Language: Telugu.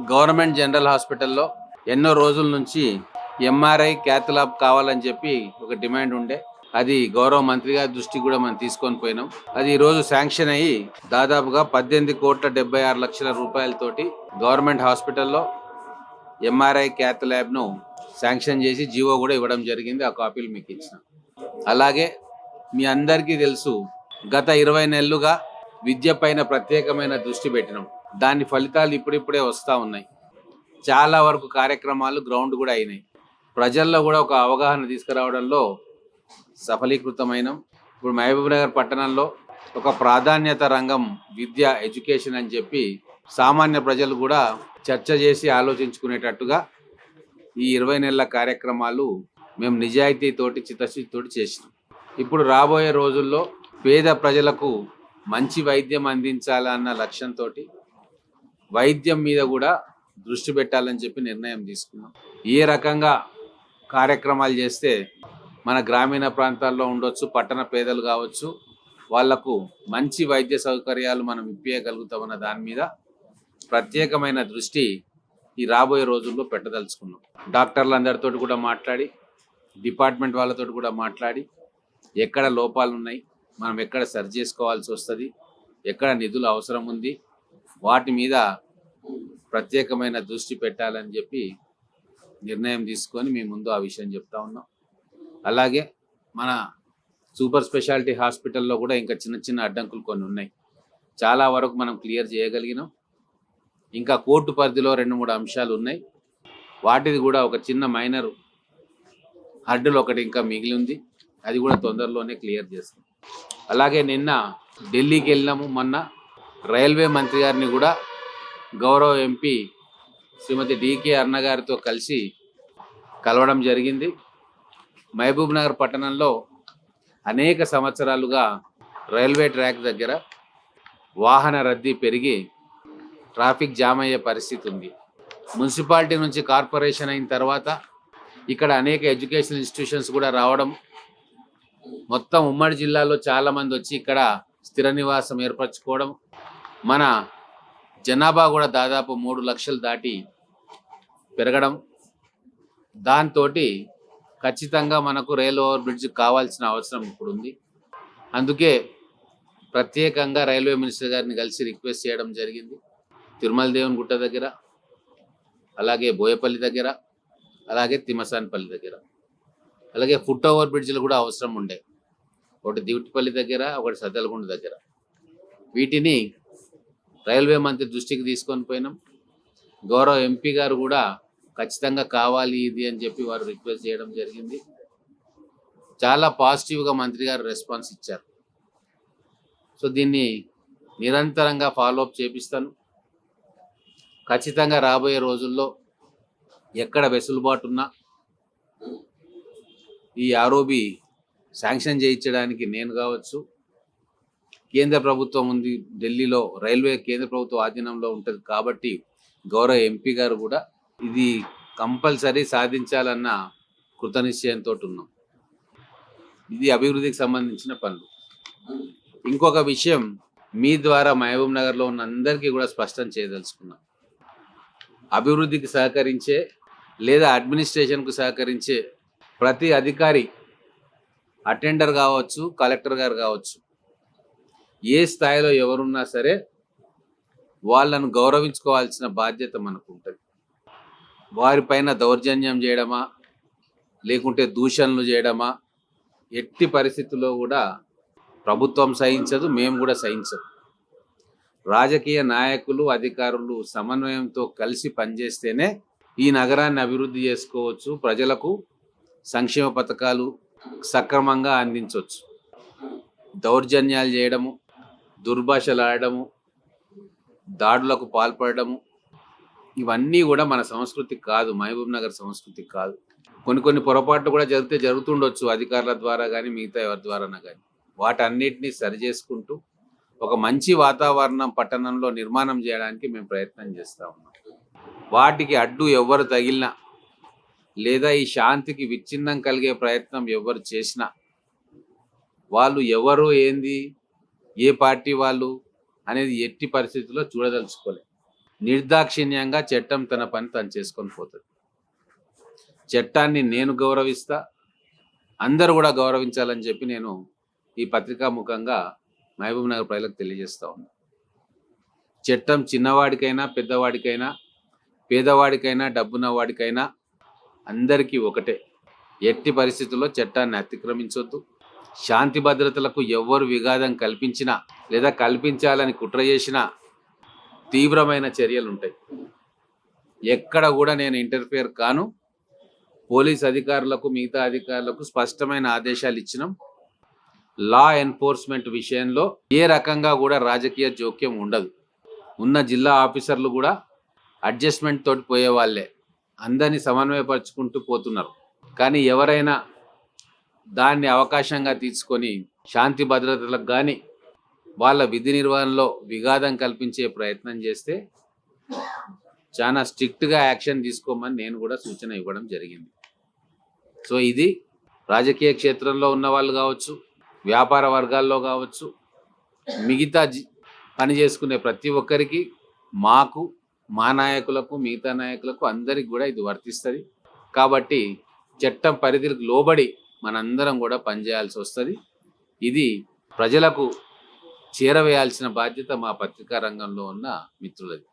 గవర్నమెంట్ జనరల్ హాస్పిటల్లో ఎన్నో రోజుల నుంచి ఎంఆర్ఐ క్యాత్ ల్యాబ్ కావాలని చెప్పి ఒక డిమాండ్ ఉండే. అది గౌరవ మంత్రి గారి దృష్టికి కూడా మనం తీసుకొని పోయినాం. అది ఈరోజు రోజు శాంక్షన్ అయ్యి దాదాపుగా పద్దెనిమిది కోట్ల డెబ్బై ఆరు లక్షల రూపాయలతోటి గవర్నమెంట్ హాస్పిటల్లో ఎంఆర్ఐ క్యాత్ ల్యాబ్ను శాంక్షన్ చేసి జీవో కూడా ఇవ్వడం జరిగింది. ఆ కాపీలు మీకు ఇచ్చిన. అలాగే మీ అందరికీ తెలుసు గత ఇరవై నెలలుగా విద్య పైన ప్రత్యేకమైన దృష్టి పెట్టినాం. దాని ఫలితాలు ఇప్పుడిప్పుడే వస్తూ ఉన్నాయి. చాలా వరకు కార్యక్రమాలు గ్రౌండ్ కూడా అయినాయి. ప్రజల్లో కూడా ఒక అవగాహన తీసుకురావడంలో సఫలీకృతమైన. ఇప్పుడు మహబూబ్ నగర్ పట్టణంలో ఒక ప్రాధాన్యత రంగం విద్య ఎడ్యుకేషన్ అని చెప్పి సామాన్య ప్రజలు కూడా చర్చ చేసి ఆలోచించుకునేటట్టుగా ఈ ఇరవై నెలల కార్యక్రమాలు మేము నిజాయితీతోటి చిత్తశుద్ధితోటి చేసినాం. ఇప్పుడు రాబోయే రోజుల్లో పేద ప్రజలకు మంచి వైద్యం అందించాలన్న లక్ష్యంతో వైద్యం మీద కూడా దృష్టి పెట్టాలని చెప్పి నిర్ణయం తీసుకున్నాం. ఏ రకంగా కార్యక్రమాలు చేస్తే మన గ్రామీణ ప్రాంతాల్లో ఉండొచ్చు పట్టణ పేదలు కావచ్చు వాళ్ళకు మంచి వైద్య సౌకర్యాలు మనం ఇప్పించగలుగుతామన్న దాని మీద ప్రత్యేకమైన దృష్టి ఈ రాబోయే రోజుల్లో పెట్టదలుచుకున్నాం. డాక్టర్లు అందరితో కూడా మాట్లాడి డిపార్ట్మెంట్ వాళ్ళతో కూడా మాట్లాడి ఎక్కడ లోపాలు ఉన్నాయి మనం ఎక్కడ సరి చేసుకోవాల్సి వస్తుంది ఎక్కడ నిధులు అవసరం ఉంది వాటి మీద ప్రత్యేకమైన దృష్టి పెట్టాలని చెప్పి నిర్ణయం తీసుకొని మీ ముందు ఆ విషయం చెప్తా ఉన్నాం. అలాగే మన సూపర్ స్పెషాలిటీ హాస్పిటల్లో కూడా ఇంకా చిన్న చిన్న అడ్డంకులు కొన్ని ఉన్నాయి. చాలా వరకు మనం క్లియర్ చేయగలిగినాం. ఇంకా కోర్టు పరిధిలో రెండు మూడు అంశాలు ఉన్నాయి. వాటిది కూడా ఒక చిన్న మైనర్ హర్డులు ఒకటి ఇంకా మిగిలి ఉంది. అది కూడా తొందరలోనే క్లియర్ చేస్తాం. అలాగే నిన్న ఢిల్లీకి వెళ్ళినాము మొన్న రైల్వే మంత్రి గారిని కూడా గౌరవ ఎంపీ శ్రీమతి డికే అన్నగారితో కలిసి కలవడం జరిగింది. మహబూబ్ నగర్ పట్టణంలో అనేక సంవత్సరాలుగా రైల్వే ట్రాక్ దగ్గర వాహన రద్దీ పెరిగి ట్రాఫిక్ జామ్ అయ్యే పరిస్థితి ఉంది. మున్సిపాలిటీ నుంచి కార్పొరేషన్ అయిన తర్వాత ఇక్కడ అనేక ఎడ్యుకేషనల్ ఇన్స్టిట్యూషన్స్ కూడా రావడం మొత్తం ఉమ్మడి జిల్లాలో చాలామంది వచ్చి ఇక్కడ స్థిర నివాసం ఏర్పరచుకోవడం మన జనాభా కూడా దాదాపు మూడు లక్షలు దాటి పెరగడం. దాంతో ఖచ్చితంగా మనకు రైల్ ఓవర్ బ్రిడ్జ్ కావాల్సిన అవసరం ఇప్పుడు ఉంది అందుకే ప్రత్యేకంగా రైల్వే మినిస్టర్ గారిని కలిసి రిక్వెస్ట్ చేయడం జరిగింది. తిరుమల దేవుని గుట్ట దగ్గర అలాగే బోయపల్లి దగ్గర అలాగే తిమ్మసానిపల్లి దగ్గర. అలాగే ఫుట్ ఓవర్ బ్రిడ్జ్లు కూడా అవసరం ఉండే. ఒకటి దివిటిపల్లి దగ్గర ఒకటి సద్దలగుండ దగ్గర. వీటిని రైల్వే మంత్రి దృష్టికి తీసుకొని పోయినాం. గౌరవ ఎంపీ గారు కూడా ఖచ్చితంగా కావాలి ఇది అని చెప్పి వారు రిక్వెస్ట్ చేయడం జరిగింది. చాలా పాజిటివ్గా మంత్రి గారు రెస్పాన్స్ ఇచ్చారు. సో దీన్ని నిరంతరంగా ఫాలోఅప్ చేపిస్తాను. ఖచ్చితంగా రాబోయే రోజుల్లో ఎక్కడ వెసులుబాటు ఉన్నా ఈ ఆరోబి శాంక్షన్ చేయించడానికి నేను కావచ్చు కేంద్ర ప్రభుత్వం ఉంది ఢిల్లీలో రైల్వే కేంద్ర ప్రభుత్వ ఆధీనంలో ఉంటుంది కాబట్టి గౌరవ ఎంపీ గారు కూడా ఇది కంపల్సరీ సాధించాలన్న కృతనిశ్చయంతో ఉన్నాం ఇది అభివృద్ధికి సంబంధించిన పనులు. ఇంకొక విషయం మీ ద్వారా మహబూబ్ నగర్లో ఉన్న అందరికీ కూడా స్పష్టం చేయదలుచుకున్నాం. అభివృద్ధికి సహకరించే లేదా అడ్మినిస్ట్రేషన్కు సహకరించే ప్రతి అధికారి అటెండర్ కావచ్చు కలెక్టర్ గారు కావచ్చు ఏ స్థాయిలో ఎవరున్నా సరే వాళ్ళను గౌరవించుకోవాల్సిన బాధ్యత మనకు ఉంటుంది వారిపైన దౌర్జన్యం చేయడమా లేకుంటే దూషణలు చేయడమా ఎట్టి పరిస్థితుల్లో కూడా ప్రభుత్వం సహించదు మేము కూడా సహించదు రాజకీయ నాయకులు అధికారులు సమన్వయంతో కలిసి పనిచేస్తేనే ఈ నగరాన్ని అభివృద్ధి చేసుకోవచ్చు ప్రజలకు సంక్షేమ పథకాలు సక్రమంగా అందించవచ్చు దౌర్జన్యాలు చేయడము దుర్భాషలు దాడులకు పాల్పడము ఇవన్నీ కూడా మన సంస్కృతి కాదు మహబూబ్ నగర్ సంస్కృతి కాదు. కొన్ని కొన్ని పొరపాట్లు కూడా జరిగితే జరుగుతుండొచ్చు అధికారుల ద్వారా కానీ మిగతా ఎవరి ద్వారానా కానీ వాటన్నిటిని సరి చేసుకుంటూ ఒక మంచి వాతావరణం పట్టణంలో నిర్మాణం చేయడానికి మేము ప్రయత్నం చేస్తూ ఉన్నాం. వాటికి అడ్డు ఎవరు తగిలినా లేదా ఈ శాంతికి విచ్ఛిన్నం కలిగే ప్రయత్నం ఎవరు చేసినా వాళ్ళు ఎవరు ఏంది ఏ పార్టీ వాళ్ళు అనేది ఎట్టి పరిస్థితుల్లో చూడదలుచుకోలేదు. నిర్దాక్షిణ్యంగా చట్టం తన పని తను చేసుకొని పోతుంది. చట్టాన్ని నేను గౌరవిస్తా అందరూ కూడా గౌరవించాలని చెప్పి నేను ఈ పత్రికా ముఖంగా మహబూబ్ నగర్ ప్రజలకు తెలియజేస్తా ఉన్నా. చట్టం చిన్నవాడికైనా పెద్దవాడికైనా పేదవాడికైనా డబ్బున్నవాడికైనా అందరికీ ఒకటే. ఎట్టి పరిస్థితుల్లో చట్టాన్ని అతిక్రమించొద్దు. శాంతి భద్రతలకు ఎవ్వరు విఘాతం కల్పించినా లేదా కల్పించాలని కుట్ర చేసినా తీవ్రమైన చర్యలు ఉంటాయి ఎక్కడ కూడా నేను ఇంటర్ఫియర్ కాను. పోలీస్ అధికారులకు మిగతా అధికారులకు స్పష్టమైన ఆదేశాలు ఇచ్చినాం. లా ఎన్ఫోర్స్మెంట్ విషయంలో ఏ రకంగా కూడా రాజకీయ జోక్యం ఉండదు. ఉన్న జిల్లా ఆఫీసర్లు కూడా అడ్జస్ట్మెంట్ తోటి పోయే వాళ్ళే అందరినీ సమన్వయపరుచుకుంటూ పోతున్నారు. కానీ ఎవరైనా దాన్ని అవకాశంగా తీసుకొని శాంతి భద్రతలకు కానీ వాళ్ళ విధి నిర్వహణలో విఘాతం కల్పించే ప్రయత్నం చేస్తే చాలా స్ట్రిక్ట్గా యాక్షన్ తీసుకోమని నేను కూడా సూచన ఇవ్వడం జరిగింది. సో ఇది రాజకీయ క్షేత్రంలో ఉన్న వాళ్ళు కావచ్చు వ్యాపార వర్గాల్లో కావచ్చు మిగతా పని చేసుకునే ప్రతి ఒక్కరికి మాకు మా నాయకులకు మిగతా నాయకులకు అందరికి కూడా ఇది వర్తిస్తుంది. కాబట్టి చట్టం పరిధికి లోబడి మనందరం కూడా పనిచేయాల్సి వస్తుంది. ఇది ప్రజలకు చేరవేయాల్సిన బాధ్యత మా పత్రికా రంగంలో ఉన్న మిత్రులది.